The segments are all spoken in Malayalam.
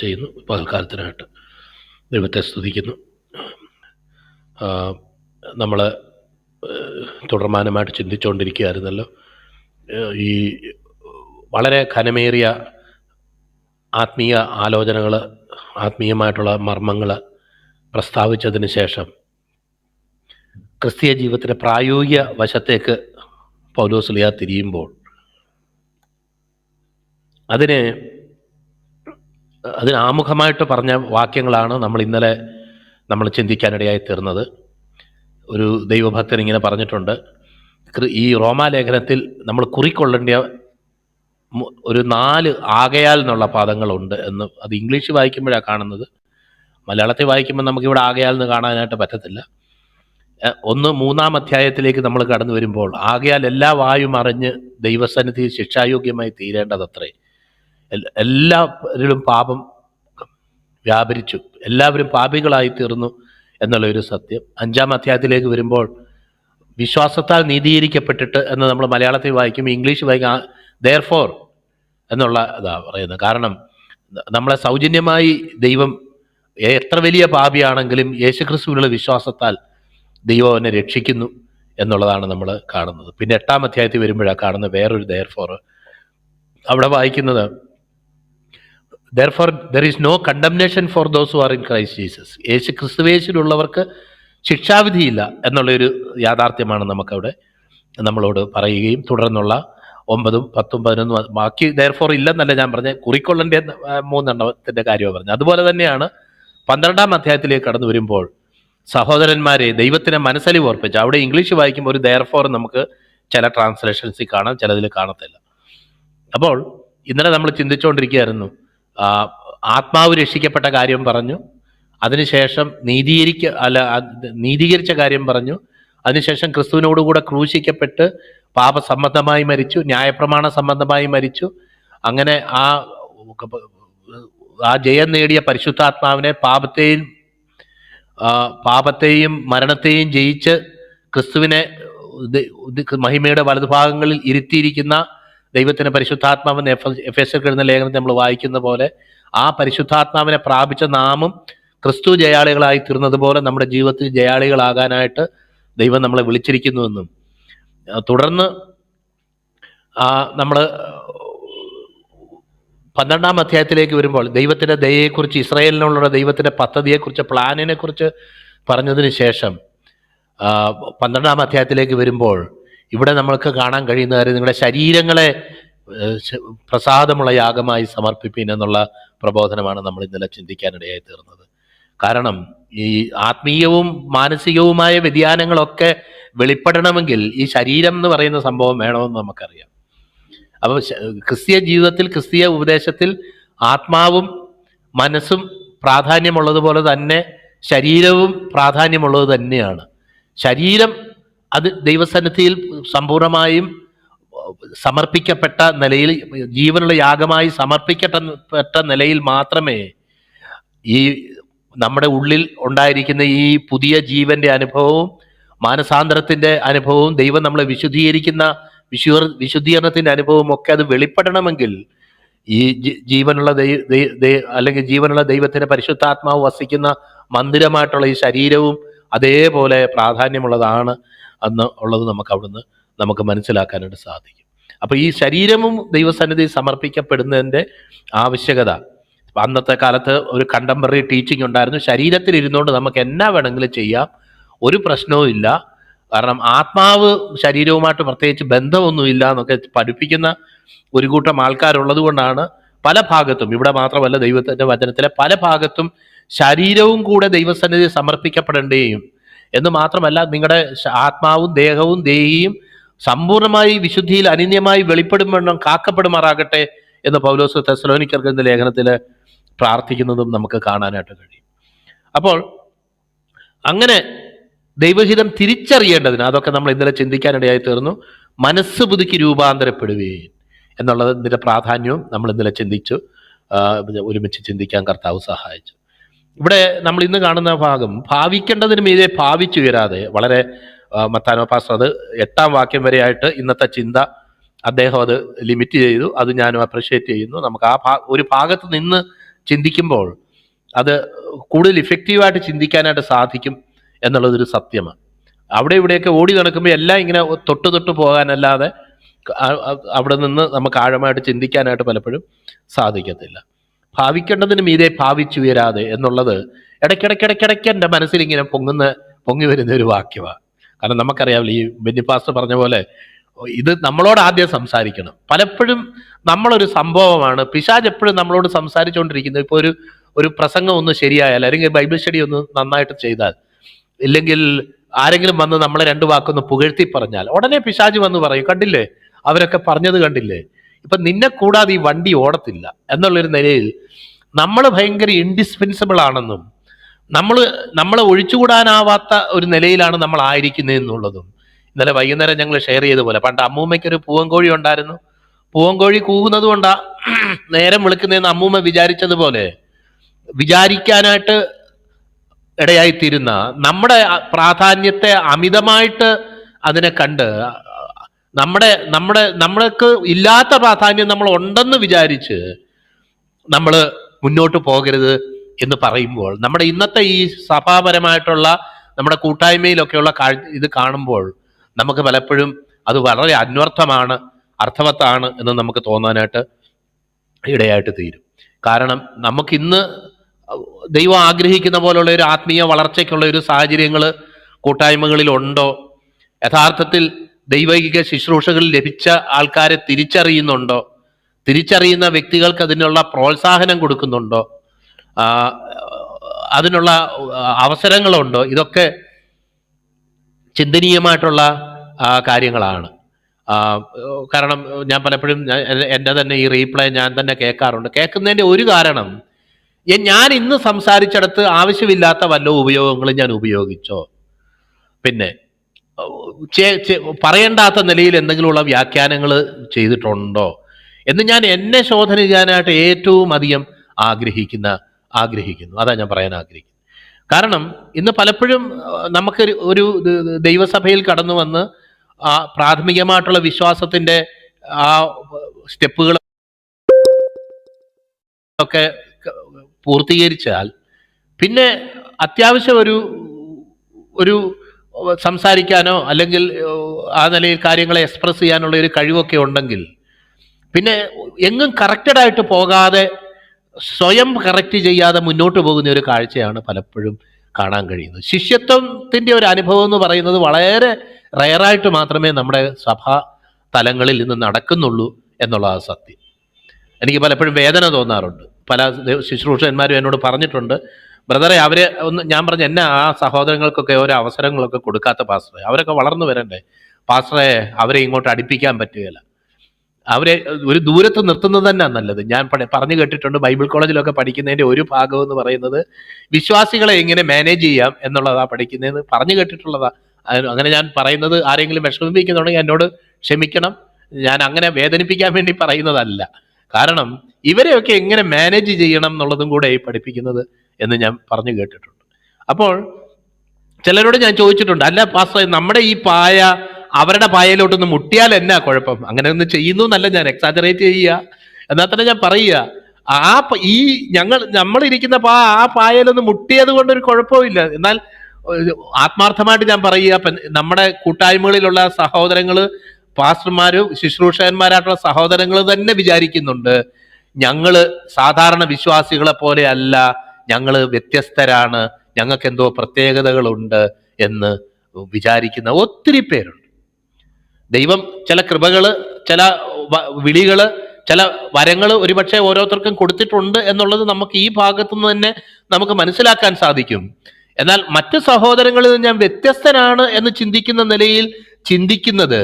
ചെയ്യുന്നു. പകൽക്കാലത്തിനായിട്ട് ദൈവത്തെ സ്തുതിക്കുന്നു. നമ്മൾ തുടർമാനമായിട്ട് ചിന്തിച്ചുകൊണ്ടിരിക്കുകയായിരുന്നല്ലോ ഈ വളരെ ഘനമേറിയ ആത്മീയ ആലോചനകൾ ആത്മീയമായിട്ടുള്ള മർമ്മങ്ങൾ പ്രസ്താവിച്ചതിന് ശേഷം ക്രിസ്തീയ ജീവിതത്തിന്റെ പ്രായോഗിക വശത്തേക്ക് പൗലോസ്ലിയ തിരിയുമ്പോൾ അതിന് അതിന് ആമുഖമായിട്ട് പറഞ്ഞ വാക്യങ്ങളാണ് നമ്മൾ ഇന്നലെ നമ്മൾ ചിന്തിക്കാനിടയായി തീർന്നത്. ഒരു ദൈവഭക്തൻ ഇങ്ങനെ പറഞ്ഞിട്ടുണ്ട് ഈ റോമാലേഖനത്തിൽ നമ്മൾ കുറിക്കൊള്ളേണ്ട ഒരു നാല് ആകയാൽ എന്നുള്ള പദങ്ങളുണ്ട് എന്ന് അത് ഇംഗ്ലീഷ് വായിക്കുമ്പോഴാണ് കാണുന്നത്. മലയാളത്തിൽ വായിക്കുമ്പോൾ നമുക്കിവിടെ ആകയാൽ എന്ന് കാണാനായിട്ട് പറ്റത്തില്ല. ഒന്ന് മൂന്നാം അധ്യായത്തിലേക്ക് നമ്മൾ കടന്നു വരുമ്പോൾ ആകയാൽ എല്ലാ വായും അറിഞ്ഞ് ദൈവസന്നിധി ശിക്ഷായോഗ്യമായി തീരേണ്ടതത്രേ. എല്ലാവരിലും പാപം വ്യാപരിച്ചു. എല്ലാവരും പാപികളായി തീർന്നു എന്നുള്ള ഒരു സത്യം. അഞ്ചാം അധ്യായത്തിലേക്ക് വരുമ്പോൾ വിശ്വാസത്താൽ നീതീകരിക്കപ്പെട്ടിട്ട് എന്ന് നമ്മൾ മലയാളത്തിൽ വായിക്കും ഇംഗ്ലീഷ് വായിക്കും ദയർ ഫോർ എന്നുള്ള ഇതാ പറയുന്നത്. കാരണം നമ്മളെ സൗജന്യമായി ദൈവം എത്ര വലിയ പാപിയാണെങ്കിലും യേശുക്രിസ്തുവിനുള്ള വിശ്വാസത്താൽ ദൈവം അവനെ രക്ഷിക്കുന്നു എന്നുള്ളതാണ് നമ്മൾ കാണുന്നത്. പിന്നെ എട്ടാം അധ്യായത്തിൽ വരുമ്പോഴാണ് കാണുന്നത് വേറൊരു ദയർ ഫോർ അവിടെ വായിക്കുന്നത് therefore there is no condemnation for those who are in Christ Jesus യേശു ക്രിസ്തുവേശിലുള്ളവർക്ക് ശിക്ഷാവിധിയില്ല എന്നുള്ളൊരു യാഥാർത്ഥ്യമാണ് നമുക്കവിടെ നമ്മളോട് പറയുകയും തുടർന്നുള്ള ഒമ്പതും പത്തും പതിനൊന്നും ബാക്കി ദയർഫോർ ഇല്ലെന്നല്ല ഞാൻ പറഞ്ഞ കുറിക്കൊള്ളന്റെ മൂന്നെണ്ണത്തിന്റെ കാര്യമാണ് പറഞ്ഞത്. അതുപോലെ തന്നെയാണ് പന്ത്രണ്ടാം അധ്യായത്തിലേക്ക് കടന്നു വരുമ്പോൾ സഹോദരന്മാരെ ദൈവത്തിനെ മനസ്സലിവ് ഓർപ്പിച്ച് അവിടെ ഇംഗ്ലീഷ് വായിക്കുമ്പോൾ ഒരു ദയർഫോർ നമുക്ക് ചില ട്രാൻസ്ലേഷൻസിൽ കാണാം ചിലതിൽ കാണത്തില്ല. അപ്പോൾ ഇന്നലെ നമ്മൾ ചിന്തിച്ചുകൊണ്ടിരിക്കുകയായിരുന്നു ആത്മാവ് രക്ഷിക്കപ്പെട്ട കാര്യം പറഞ്ഞു. അതിനുശേഷം നീതീകരിക്ക അല്ല നീതീകരിച്ച കാര്യം പറഞ്ഞു. അതിനുശേഷം ക്രിസ്തുവിനോടുകൂടെ ക്രൂശിക്കപ്പെട്ട് പാപ പാപസംബന്ധമായി മരിച്ചു ന്യായപ്രമാണ സംബന്ധമായി മരിച്ചു. അങ്ങനെ ആ ആ ജയം നേടിയ പരിശുദ്ധാത്മാവിനെ പാപത്തെയും പാപത്തെയും മരണത്തെയും ജയിച്ച് ക്രിസ്തുവിനെ മഹിമയുടെ വലതുഭാഗങ്ങളിൽ ഇരുത്തിയിരിക്കുന്ന ദൈവത്തിന്റെ പരിശുദ്ധാത്മാവെന്ന് എഫ് എസ് എഴുതുന്ന ലേഖനത്തിൽ നമ്മൾ വായിക്കുന്ന പോലെ ആ പരിശുദ്ധാത്മാവിനെ പ്രാപിച്ച നാമും ക്രിസ്തു ജയാളികളായി തീർന്നതുപോലെ നമ്മുടെ ജീവിതത്തിൽ ജയാളികളാകാനായിട്ട് ദൈവം നമ്മളെ വിളിച്ചിരിക്കുന്നുവെന്നും തുടർന്ന് നമ്മൾ പന്ത്രണ്ടാം അധ്യായത്തിലേക്ക് വരുമ്പോൾ ദൈവത്തിന്റെ ദയയെക്കുറിച്ച് ഇസ്രയേലിനുള്ള ദൈവത്തിന്റെ പദ്ധതിയെക്കുറിച്ച് പ്ലാനിനെ കുറിച്ച് പറഞ്ഞതിന് ശേഷം പന്ത്രണ്ടാം അധ്യായത്തിലേക്ക് വരുമ്പോൾ ഇവിടെ നമ്മൾക്ക് കാണാൻ കഴിയുന്ന കാര്യം നിങ്ങളുടെ ശരീരങ്ങളെ പ്രസാദമുള്ള യാഗമായി സമർപ്പിപ്പീൻ എന്നുള്ള പ്രബോധനമാണ് നമ്മൾ ഇന്നലെ ചിന്തിക്കാനിടയായി തീർന്നത്. കാരണം ഈ ആത്മീയവും മാനസികവുമായ വ്യതിയാനങ്ങളൊക്കെ വെളിപ്പെടണമെങ്കിൽ ഈ ശരീരം എന്ന് പറയുന്ന സംഭവം വേണമെന്ന് നമുക്കറിയാം. അപ്പോൾ ക്രിസ്തീയ ജീവിതത്തിൽ ക്രിസ്തീയ ഉപദേശത്തിൽ ആത്മാവും മനസ്സും പ്രാധാന്യമുള്ളതുപോലെ തന്നെ ശരീരവും പ്രാധാന്യമുള്ളത് തന്നെയാണ്. ശരീരം അത് ദൈവസന്നിധിയിൽ സമ്പൂർണമായും സമർപ്പിക്കപ്പെട്ട നിലയിൽ ജീവനുള്ള യാഗമായി സമർപ്പിക്കപ്പെട്ട നിലയിൽ മാത്രമേ ഈ നമ്മുടെ ഉള്ളിൽ ഉണ്ടായിരിക്കുന്ന ഈ പുതിയ ജീവന്റെ അനുഭവവും മാനസാന്തരത്തിന്റെ അനുഭവവും ദൈവം നമ്മളെ വിശുദ്ധീകരിക്കുന്ന വിശു വിശുദ്ധീകരണത്തിന്റെ അനുഭവവും ഒക്കെ അത് വെളിപ്പെടണമെങ്കിൽ ഈ ജീവനുള്ള അല്ലെങ്കിൽ ജീവനുള്ള ദൈവത്തിന്റെ പരിശുദ്ധാത്മാവ് വസിക്കുന്ന മന്ദിരമായിട്ടുള്ള ഈ ശരീരവും അതേപോലെ പ്രാധാന്യമുള്ളതാണ്. എന്ന് ഉള്ളത് നമുക്ക് അവിടുന്ന് നമുക്ക് മനസ്സിലാക്കാനായിട്ട് സാധിക്കും. അപ്പൊ ഈ ശരീരവും ദൈവസന്നിധി സമർപ്പിക്കപ്പെടുന്നതിന്റെ ആവശ്യകത. അന്നത്തെ കാലത്ത് ഒരു കണ്ടംപററി ടീച്ചിങ് ഉണ്ടായിരുന്നു. ശരീരത്തിൽ ഇരുന്നുകൊണ്ട് നമുക്ക് എന്നാ വേണമെങ്കിലും ചെയ്യാം. ഒരു പ്രശ്നവും ഇല്ല. കാരണം ആത്മാവ് ശരീരവുമായിട്ട് പ്രത്യേകിച്ച് ബന്ധമൊന്നുമില്ല എന്നൊക്കെ പഠിപ്പിക്കുന്ന ഒരു കൂട്ടം ആൾക്കാരുള്ളത് കൊണ്ടാണ് പല ഭാഗത്തും ഇവിടെ മാത്രമല്ല ദൈവത്തിന്റെ വചനത്തിലെ പല ഭാഗത്തും ശരീരവും കൂടെ ദൈവസന്നിധി സമർപ്പിക്കപ്പെടേണ്ടേയും എന്ന് മാത്രമല്ല നിങ്ങളുടെ ആത്മാവും ദേഹവും ദേഹിയും സമ്പൂർണമായി വിശുദ്ധിയിൽ അനിന്യമായി വെളിപ്പെടുമെണ്ണം കാക്കപ്പെടുമാറാകട്ടെ എന്ന് പൗലോസ് തെസലോനിക്കർക്ക് എന്ന ലേഖനത്തിൽ പ്രാർത്ഥിക്കുന്നതും നമുക്ക് കാണാനായിട്ട് കഴിയും. അപ്പോൾ അങ്ങനെ ദൈവഹിതം തിരിച്ചറിയേണ്ടതിന് അതൊക്കെ നമ്മൾ ഇന്നലെ ചിന്തിക്കാനിടയായി തീർന്നു മനസ്സ് പുതുക്കി രൂപാന്തരപ്പെടുകയും എന്നുള്ളതിന്റെ പ്രാധാന്യവും നമ്മൾ ഇന്നലെ ചിന്തിച്ചു ഒരുമിച്ച് ചിന്തിക്കാൻ കർത്താവ് സഹായിച്ചു. ഇവിടെ നമ്മൾ ഇന്ന് കാണുന്ന ഭാഗം ഭാവിക്കേണ്ടതിന് മീതെ ഭാവിച്ചുയരാതെ വളരെ മത്താനോ പാസ്റ്റർ അത് എട്ടാം വാക്യം വരെയായിട്ട് ഇന്നത്തെ ചിന്ത അദ്ദേഹം അത് ലിമിറ്റ് ചെയ്തു അത് ഞാനും അപ്രിഷ്യേറ്റ് ചെയ്യുന്നു. നമുക്ക് ആ ഒരു ഭാഗത്ത് നിന്ന് ചിന്തിക്കുമ്പോൾ അത് കൂടുതൽ ഇഫക്റ്റീവായിട്ട് ചിന്തിക്കാനായിട്ട് സാധിക്കും എന്നുള്ളതൊരു സത്യമാണ്. അവിടെ ഇവിടെയൊക്കെ ഓടി നടക്കുമ്പോൾ എല്ലാം ഇങ്ങനെ തൊട്ട് തൊട്ട് പോകാനല്ലാതെ അവിടെ നിന്ന് നമുക്ക് ആഴമായിട്ട് ചിന്തിക്കാനായിട്ട് പലപ്പോഴും സാധിക്കത്തില്ല. ഭാവിക്കേണ്ടതിന് മീതെ ഭാവിച്ചുയരാതെ എന്നുള്ളത് ഇടയ്ക്കിടയ്ക്കിടയ്ക്കിടയ്ക്ക് എന്റെ മനസ്സിൽ ഇങ്ങനെ പൊങ്ങുന്ന പൊങ്ങി വരുന്ന ഒരു വാക്യമാണ്. കാരണം നമുക്കറിയാമല്ലോ ഈ ബെന്നിപ്പാസ് പറഞ്ഞ പോലെ ഇത് നമ്മളോട് ആദ്യം സംസാരിക്കണം. പലപ്പോഴും നമ്മളൊരു സംഭവമാണ് പിശാജ് എപ്പോഴും നമ്മളോട് സംസാരിച്ചുകൊണ്ടിരിക്കുന്നത് ഇപ്പോൾ ഒരു ഒരു പ്രസംഗം ഒന്ന് ശരിയായാൽ അല്ലെങ്കിൽ ബൈബിൾ സ്റ്റഡി ഒന്ന് നന്നായിട്ട് ചെയ്താൽ ഇല്ലെങ്കിൽ ആരെങ്കിലും വന്ന് നമ്മളെ രണ്ട് വാക്കൊന്ന് പുകഴ്ത്തി പറഞ്ഞാൽ ഉടനെ പിശാജ് വന്ന് പറയും കണ്ടില്ലേ? അവരൊക്കെ പറഞ്ഞത് കണ്ടില്ലേ? ഇപ്പൊ നിന്നെ കൂടാതെ ഈ വണ്ടി ഓടത്തില്ല എന്നുള്ളൊരു നിലയിൽ നമ്മൾ ഭയങ്കര ഇൻഡിസ്പെൻസിബിൾ ആണെന്നും നമ്മൾ നമ്മളെ ഒഴിച്ചുകൂടാനാവാത്ത ഒരു നിലയിലാണ് നമ്മൾ ആയിരിക്കുന്നത് എന്നുള്ളതും. ഇന്നലെ വൈകുന്നേരം ഞങ്ങൾ ഷെയർ ചെയ്ത പോലെ പണ്ട് അമ്മൂമ്മയ്ക്ക് ഒരു പൂവൻകോഴി ഉണ്ടായിരുന്നു. പൂവൻകോഴി കൂവുന്നത് കൊണ്ടാ നേരം വിളിക്കുന്നതെന്ന് അമ്മൂമ്മ വിചാരിച്ചതുപോലെ വിചാരിക്കാനായിട്ട് ഇടയായിത്തീരുന്ന നമ്മുടെ പ്രാധാന്യത്തെ അമിതമായിട്ട് അതിനെ കണ്ട് നമ്മുടെ നമ്മുടെ നമ്മൾക്ക് ഇല്ലാത്ത പ്രാധാന്യം നമ്മൾ ഉണ്ടെന്ന് വിചാരിച്ച് നമ്മൾ മുന്നോട്ട് പോകരുത് എന്ന് പറയുമ്പോൾ നമ്മുടെ ഇന്നത്തെ ഈ സഭാപരമായിട്ടുള്ള നമ്മുടെ കൂട്ടായ്മയിലൊക്കെയുള്ള ഇത് കാണുമ്പോൾ നമുക്ക് പലപ്പോഴും അത് വളരെ അന്വർത്ഥമാണ് അർത്ഥവത്താണ് എന്ന് നമുക്ക് തോന്നാനായിട്ട് ഇടയായിട്ട് തീരും. കാരണം നമുക്ക് ഇന്ന് ദൈവം ആഗ്രഹിക്കുന്ന പോലുള്ള ഒരു ആത്മീയ വളർച്ചയ്ക്കുള്ള ഒരു സാഹചര്യങ്ങൾ കൂട്ടായ്മകളിൽ ഉണ്ടോ യഥാർത്ഥത്തിൽ ദൈവിക ശുശ്രൂഷകൾ ലഭിച്ച ആൾക്കാരെ തിരിച്ചറിയുന്നുണ്ടോ? തിരിച്ചറിയുന്ന വ്യക്തികൾക്ക് അതിനുള്ള പ്രോത്സാഹനം കൊടുക്കുന്നുണ്ടോ? അതിനുള്ള അവസരങ്ങളുണ്ടോ? ഇതൊക്കെ ചിന്തനീയമായിട്ടുള്ള കാര്യങ്ങളാണ്. കാരണം ഞാൻ പലപ്പോഴും എന്റെ തന്നെ ഈ റീപ്ലൈ ഞാൻ തന്നെ കേൾക്കാറുണ്ട്. കേൾക്കുന്നതിന്റെ ഒരു കാരണം ഞാൻ ഇന്ന് സംസാരിച്ചിടത്ത് ആവശ്യമില്ലാത്ത വല്ല ഉപയോഗങ്ങളും ഞാൻ ഉപയോഗിച്ചോ? പിന്നെ പറയേണ്ടാത്ത നിലയിൽ എന്തെങ്കിലുമുള്ള വ്യാഖ്യാനങ്ങൾ ചെയ്തിട്ടുണ്ടോ എന്ന് ഞാൻ എന്നെ ശോധന ചെയ്യാനായിട്ട് ഏറ്റവും അധികം ആഗ്രഹിക്കുന്ന ആഗ്രഹിക്കുന്നു. അതാ ഞാൻ പറയാൻ ആഗ്രഹിക്കുന്നത്. കാരണം ഇന്ന് പലപ്പോഴും നമുക്ക് ഒരു- ദൈവസഭയിൽ കടന്നു വന്ന് ആ പ്രാഥമികമായിട്ടുള്ള വിശ്വാസത്തിന്റെ ആ സ്റ്റെപ്പുകൾ ഒക്കെ പൂർത്തീകരിച്ചാൽ പിന്നെ അത്യാവശ്യം ഒരു ഒരു സംസാരിക്കാനോ അല്ലെങ്കിൽ ആ നിലയിൽ കാര്യങ്ങളെ എക്സ്പ്രസ് ചെയ്യാനുള്ള ഒരു കഴിവൊക്കെ ഉണ്ടെങ്കിൽ പിന്നെ എങ്ങും കറക്റ്റഡായിട്ട് പോകാതെ സ്വയം കറക്റ്റ് ചെയ്യാതെ മുന്നോട്ട് പോകുന്ന ഒരു കാഴ്ചയാണ് പലപ്പോഴും കാണാൻ കഴിയുന്നത്. ശിഷ്യത്വത്തിന്റെ ഒരു അനുഭവം എന്ന് പറയുന്നത് വളരെ റയറായിട്ട് മാത്രമേ നമ്മുടെ സഭാ തലങ്ങളിൽ ഇന്ന് നടക്കുന്നുള്ളൂ എന്നുള്ളതാണ് സത്യം. എനിക്ക് പലപ്പോഴും വേദന തോന്നാറുണ്ട്. പല ശുശ്രൂഷന്മാരും എന്നോട് പറഞ്ഞിട്ടുണ്ട് ബ്രദറെ അവർ ഒന്ന് ഞാൻ പറഞ്ഞു എന്നെ ആ സഹോദരങ്ങൾക്കൊക്കെ ഓരോ അവസരങ്ങളൊക്കെ കൊടുക്കാത്ത പാസ്റ്ററെ. അവരൊക്കെ വളർന്നു വരണ്ടേ? പാസ്റ്ററെ അവരെ ഇങ്ങോട്ട് അടുപ്പിക്കാൻ പറ്റുകയില്ല. അവരെ ഒരു ദൂരത്ത് നിർത്തുന്നത് തന്നെ നല്ലത്. ഞാൻ പറഞ്ഞു കേട്ടിട്ടുണ്ട് ബൈബിൾ കോളേജിലൊക്കെ പഠിക്കുന്നതിന്റെ ഒരു ഭാഗം എന്ന് പറയുന്നത് വിശ്വാസികളെ എങ്ങനെ മാനേജ് ചെയ്യാം എന്നുള്ളതാ പഠിക്കുന്നതെന്ന് പറഞ്ഞു കേട്ടിട്ടുള്ളതാ. അങ്ങനെ ഞാൻ പറയുന്നത് ആരെങ്കിലും വിഷമിപ്പിക്കുന്നുണ്ടെങ്കിൽ എന്നോട് ക്ഷമിക്കണം. ഞാൻ അങ്ങനെ വേദനിപ്പിക്കാൻ വേണ്ടി പറയുന്നതല്ല. കാരണം ഇവരെയൊക്കെ എങ്ങനെ മാനേജ് ചെയ്യണം എന്നുള്ളതും കൂടെ പഠിപ്പിക്കുന്നത് എന്ന് ഞാൻ പറഞ്ഞു കേട്ടിട്ടുണ്ട്. അപ്പോൾ ചിലരോട് ഞാൻ ചോദിച്ചിട്ടുണ്ട് അല്ല പാസ്റ്റർ നമ്മുടെ ഈ പായ അവരുടെ പായയിലോട്ടൊന്ന് മുട്ടിയാൽ എന്നാ കുഴപ്പം? അങ്ങനെ ഒന്ന് ചെയ്യുന്നു എന്നല്ല ഞാൻ എക്സാജറേറ്റ് ചെയ്യുക. എന്നാൽ തന്നെ ഞാൻ പറയുക ആ ഈ ഞങ്ങൾ നമ്മൾ ഇരിക്കുന്ന പാ ആ പായയിലൊന്ന് മുട്ടിയത് കൊണ്ട് ഒരു കുഴപ്പമില്ല എന്നാൽ ആത്മാർത്ഥമായിട്ട് ഞാൻ പറയുക നമ്മുടെ കൂട്ടായ്മകളിലുള്ള സഹോദരങ്ങൾ പാസ്റ്റർമാര് ശുശ്രൂഷകന്മാരായിട്ടുള്ള സഹോദരങ്ങൾ തന്നെ വിചാരിക്കുന്നുണ്ട് ഞങ്ങൾ സാധാരണ വിശ്വാസികളെ പോലെ അല്ല ഞങ്ങൾ വ്യത്യസ്തരാണ് ഞങ്ങൾക്ക് എന്തോ പ്രത്യേകതകളുണ്ട് എന്ന് വിചാരിക്കുന്ന ഒത്തിരി പേരുണ്ട്. ദൈവം ചില കൃപകൾ ചില വിളികൾ ചില വരങ്ങൾ ഒരുപക്ഷെ ഓരോരുത്തർക്കും കൊടുത്തിട്ടുണ്ട് എന്നുള്ളത് നമുക്ക് ഈ ഭാഗത്തു നിന്ന് തന്നെ നമുക്ക് മനസ്സിലാക്കാൻ സാധിക്കും. എന്നാൽ മറ്റു സഹോദരങ്ങളിൽ നിന്ന് ഞാൻ വ്യത്യസ്തനാണ് എന്ന് ചിന്തിക്കുന്ന നിലയിൽ ചിന്തിക്കുന്നത്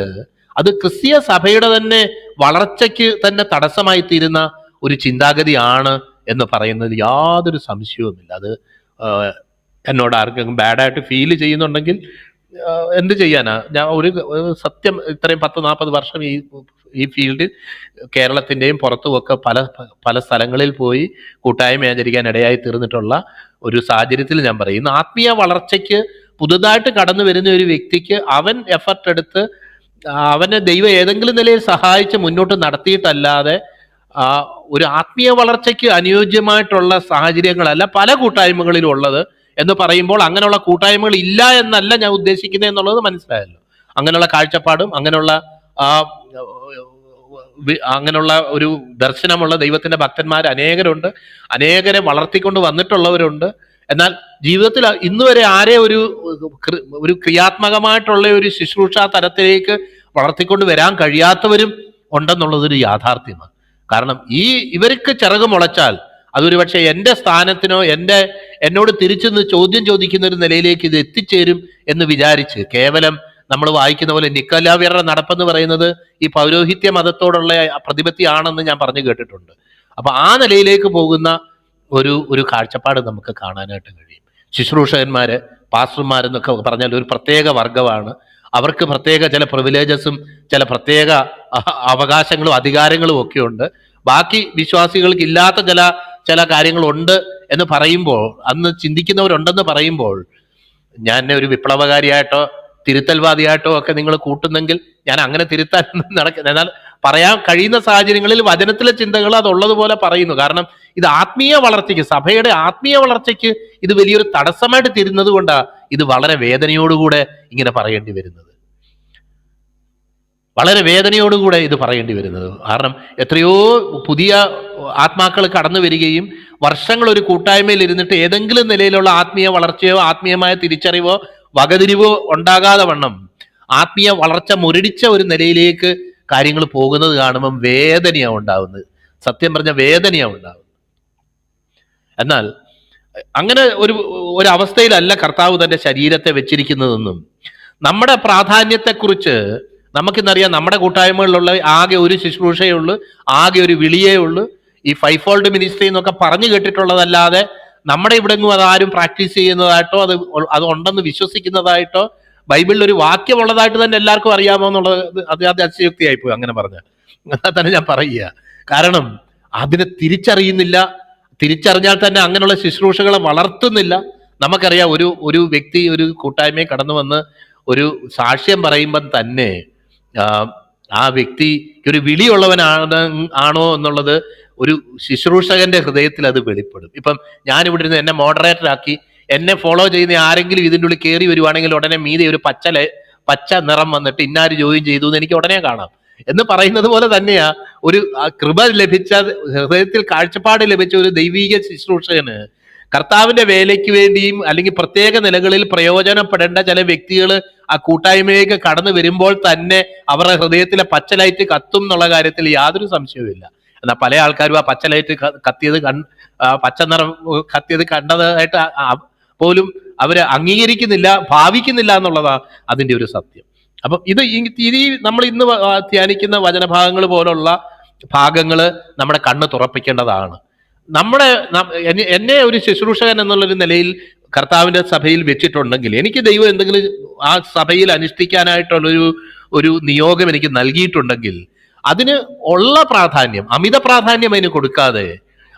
അത് ക്രിസ്തീയ സഭയുടെ തന്നെ വളർച്ചയ്ക്ക് തന്നെ തടസ്സമായി തീരുന്ന ഒരു ചിന്താഗതിയാണ് എന്ന് പറയുന്നത് യാതൊരു സംശയവുമില്ല. അത് എന്നോട് ആർക്കെങ്കിലും ബാഡായിട്ട് ഫീൽ ചെയ്യുന്നുണ്ടെങ്കിൽ എന്ത് ചെയ്യാനാ? ഞാൻ ഒരു സത്യം ഇത്രയും പത്ത് നാൽപ്പത് വർഷം ഈ ഈ ഫീൽഡിൽ കേരളത്തിന്റെയും പുറത്തുമൊക്കെ പല പല സ്ഥലങ്ങളിൽ പോയി കൂട്ടായ്മ ആചരിക്കാൻ ഇടയായി തീർന്നിട്ടുള്ള ഒരു സാഹചര്യത്തിൽ ഞാൻ പറയും. ആത്മീയ വളർച്ചയ്ക്ക് പുതുതായിട്ട് കടന്നു വരുന്ന ഒരു വ്യക്തിക്ക് അവൻ എഫർട്ട് എടുത്ത് അവനെ ദൈവം ഏതെങ്കിലും നിലയിൽ സഹായിച്ച് മുന്നോട്ട് നടത്തിയിട്ടല്ലാതെ ഒരു ആത്മീയ വളർച്ചയ്ക്ക് അനുയോജ്യമായിട്ടുള്ള സാഹചര്യങ്ങളല്ല പല കൂട്ടായ്മകളിലും ഉള്ളത് എന്ന് പറയുമ്പോൾ അങ്ങനെയുള്ള കൂട്ടായ്മകൾ ഇല്ല എന്നല്ല ഞാൻ ഉദ്ദേശിക്കുന്നത് എന്നുള്ളത് മനസ്സിലായല്ലോ. അങ്ങനെയുള്ള കാഴ്ചപ്പാടും അങ്ങനെയുള്ള ആ അങ്ങനെയുള്ള ഒരു ദർശനമുള്ള ദൈവത്തിന്റെ ഭക്തന്മാർ അനേകരുണ്ട്. അനേകരെ വളർത്തിക്കൊണ്ട് വന്നിട്ടുള്ളവരുണ്ട്. എന്നാൽ ജീവിതത്തിൽ ഇന്ന് വരെ ആരെ ഒരു ഒരു ക്രിയാത്മകമായിട്ടുള്ള ഒരു ശുശ്രൂഷ തരത്തിലേക്ക് വളർത്തിക്കൊണ്ട് വരാൻ കഴിയാത്തവരും ഉണ്ടെന്നുള്ളതൊരു യാഥാർത്ഥ്യമാണ്. കാരണം ഈ ഇവർക്ക് ചിറക് മുളച്ചാൽ അതൊരു പക്ഷേ എന്റെ സ്ഥാനത്തിനോ എന്റെ എന്നോട് തിരിച്ചെന്ന് ചോദ്യം ചോദിക്കുന്ന ഒരു നിലയിലേക്ക് ഇത് എത്തിച്ചേരും എന്ന് വിചാരിച്ച് കേവലം നമ്മൾ വായിക്കുന്ന പോലെ നിക്കലാവിയറുടെ നടപ്പെന്ന് പറയുന്നത് ഈ പൗരോഹിത്യ മതത്തോടുള്ള പ്രതിപത്തിയാണെന്ന് ഞാൻ പറഞ്ഞു കേട്ടിട്ടുണ്ട്. അപ്പൊ ആ നിലയിലേക്ക് പോകുന്ന ഒരു ഒരു കാഴ്ചപ്പാട് നമുക്ക് കാണാനായിട്ട് കഴിയും. ശുശ്രൂഷകന്മാര് പാസ്റ്റർമാരെന്നൊക്കെ പറഞ്ഞാൽ ഒരു പ്രത്യേക വർഗമാണ് അവർക്ക് പ്രത്യേക ചില പ്രിവിലേജസും ചില പ്രത്യേക അവകാശങ്ങളും അധികാരങ്ങളും ഒക്കെ ഉണ്ട് ബാക്കി വിശ്വാസികൾക്ക് ഇല്ലാത്ത ചില ചില കാര്യങ്ങളുണ്ട് എന്ന് പറയുമ്പോൾ അന്ന് ചിന്തിക്കുന്നവരുണ്ടെന്ന് പറയുമ്പോൾ ഞാൻ ഒരു വിപ്ലവകാരിയായിട്ടോ തിരുത്തൽവാദിയായിട്ടോ ഒക്കെ നിങ്ങൾ കൂട്ടുന്നെങ്കിൽ ഞാൻ അങ്ങനെ തിരുത്താൻ നടക്കുന്ന എന്നാൽ പറയാൻ കഴിയുന്ന സാഹചര്യങ്ങളിൽ വചനത്തിലെ ചിന്തകൾ അതുള്ളതുപോലെ പറയുന്നു. കാരണം ഇത് ആത്മീയ വളർച്ചയ്ക്ക് സഭയുടെ ആത്മീയ വളർച്ചയ്ക്ക് ഇത് വലിയൊരു തടസ്സമായിട്ട് തിരുന്നത് കൊണ്ടാണ് ഇത് വളരെ വേദനയോടുകൂടെ ഇങ്ങനെ പറയേണ്ടി വരുന്നത്. വളരെ വേദനയോടുകൂടെ ഇത് പറയേണ്ടി വരുന്നത്. കാരണം എത്രയോ പുതിയ ആത്മാക്കൾ കടന്നു വരികയും വർഷങ്ങൾ ഒരു കൂട്ടായ്മയിൽ ഇരുന്നിട്ട് ഏതെങ്കിലും നിലയിലുള്ള ആത്മീയ വളർച്ചയോ ആത്മീയമായ തിരിച്ചറിവോ വകതിരിവോ ഉണ്ടാകാതെ വണ്ണം ആത്മീയ വളർച്ച മുരടിച്ച ഒരു നിലയിലേക്ക് കാര്യങ്ങൾ പോകുന്നത് കാണുമ്പം വേദനയാണ് ഉണ്ടാവുന്നത്. സത്യം പറഞ്ഞ വേദനയാണ് ഉണ്ടാവുന്നത്. എന്നാൽ അങ്ങനെ ഒരു ഒരവസ്ഥയിലല്ല കർത്താവ് തന്റെ ശരീരത്തെ വെച്ചിരിക്കുന്നതെന്നും നമ്മുടെ പ്രാധാന്യത്തെക്കുറിച്ച് നമുക്കിന്നറിയാം നമ്മുടെ കൂട്ടായ്മകളിലുള്ള ആകെ ഒരു ശുശ്രൂഷയേ ഉള്ളൂ ആകെ ഒരു വിളിയേ ഉള്ളൂ. ഈ ഫൈവ് ഫോൾഡ് മിനിസ്ട്രി എന്നൊക്കെ പറഞ്ഞു കേട്ടിട്ടുള്ളതല്ലാതെ നമ്മുടെ ഇവിടെങ്ങും അതാരും പ്രാക്ടീസ് ചെയ്യുന്നതായിട്ടോ അത് അത് ഉണ്ടെന്ന് വിശ്വസിക്കുന്നതായിട്ടോ ബൈബിളിൽ ഒരു വാക്യമുള്ളതായിട്ട് തന്നെ എല്ലാവർക്കും അറിയാമോ എന്നുള്ളത് അത് അത് അതിശയോക്തിയായി പോയി അങ്ങനെ പറഞ്ഞ തന്നെ ഞാൻ പറയുക. കാരണം അതിനെ തിരിച്ചറിയുന്നില്ല. തിരിച്ചറിഞ്ഞാൽ തന്നെ അങ്ങനെയുള്ള ശുശ്രൂഷകളെ വളർത്തുന്നില്ല. നമുക്കറിയാം ഒരു ഒരു വ്യക്തി ഒരു കൂട്ടായ്മയെ കടന്നു വന്ന് ഒരു സാക്ഷ്യം പറയുമ്പം തന്നെ ആ, ആ വ്യക്തി ഒരു വിളിയുള്ളവനാണ് ആണോ എന്നുള്ളത് ഒരു ശുശ്രൂഷകന്റെ ഹൃദയത്തിൽ അത് വെളിപ്പെടും. ഇപ്പം ഞാനിവിടെ ഇരുന്ന് എന്നെ മോഡറേറ്റർ ആക്കി. എന്നെ ഫോളോ ചെയ്യുന്ന ആരെങ്കിലും ഇതിന്റെ ഉള്ളിൽ കയറി വരുവാണെങ്കിൽ ഉടനെ മീതെ ഒരു പച്ച പച്ച നിറം വന്നിട്ട് ഇന്നാര് ജോയിൻ ചെയ്തു എന്ന് എനിക്ക് ഉടനെ കാണാം. എന്ന് പറയുന്നത് പോലെ തന്നെയാ ഒരു കൃപ ലഭിച്ച ഹൃദയത്തിൽ കാഴ്ചപ്പാട് ലഭിച്ച ഒരു ദൈവീക ശുശ്രൂഷകന് കർത്താവിന്റെ വേലയ്ക്ക് വേണ്ടിയും അല്ലെങ്കിൽ പ്രത്യേക നിലകളിൽ പ്രയോജനപ്പെടേണ്ട ചില വ്യക്തികൾ ആ കൂട്ടായ്മയിലേക്ക് കടന്നു വരുമ്പോൾ തന്നെ അവരുടെ ഹൃദയത്തിലെ പച്ചലൈറ്റ് കത്തും എന്നുള്ള കാര്യത്തിൽ യാതൊരു സംശയവുമില്ല എന്നാൽ പല ആൾക്കാരും ആ പച്ചലൈറ്റ് കത്തിയത് കൺ പച്ച നിറം കത്തിയത് കണ്ടതായിട്ട് പോലും അവർ അംഗീകരിക്കുന്നില്ല ഭാവിക്കുന്നില്ല എന്നുള്ളതാ അതിന്റെ ഒരു സത്യം. അപ്പം ഇത് ഈ- നമ്മൾ ഇന്ന് ധ്യാനിക്കുന്ന വചനഭാഗങ്ങൾ പോലുള്ള ഭാഗങ്ങൾ നമ്മുടെ കണ്ണ് തുറപ്പിക്കേണ്ടതാണ്. നമ്മുടെ എന്നെ ഒരു ശുശ്രൂഷകൻ എന്നുള്ളൊരു നിലയിൽ കർത്താവിന്റെ സഭയിൽ വെച്ചിട്ടുണ്ടെങ്കിൽ എനിക്ക് ദൈവം എന്തെങ്കിലും ആ സഭയിൽ അനുഷ്ഠിക്കാനായിട്ടുള്ളൊരു ഒരു നിയോഗം എനിക്ക് നൽകിയിട്ടുണ്ടെങ്കിൽ അതിന് ഉള്ള പ്രാധാന്യം അമിത പ്രാധാന്യം അതിന് കൊടുക്കാതെ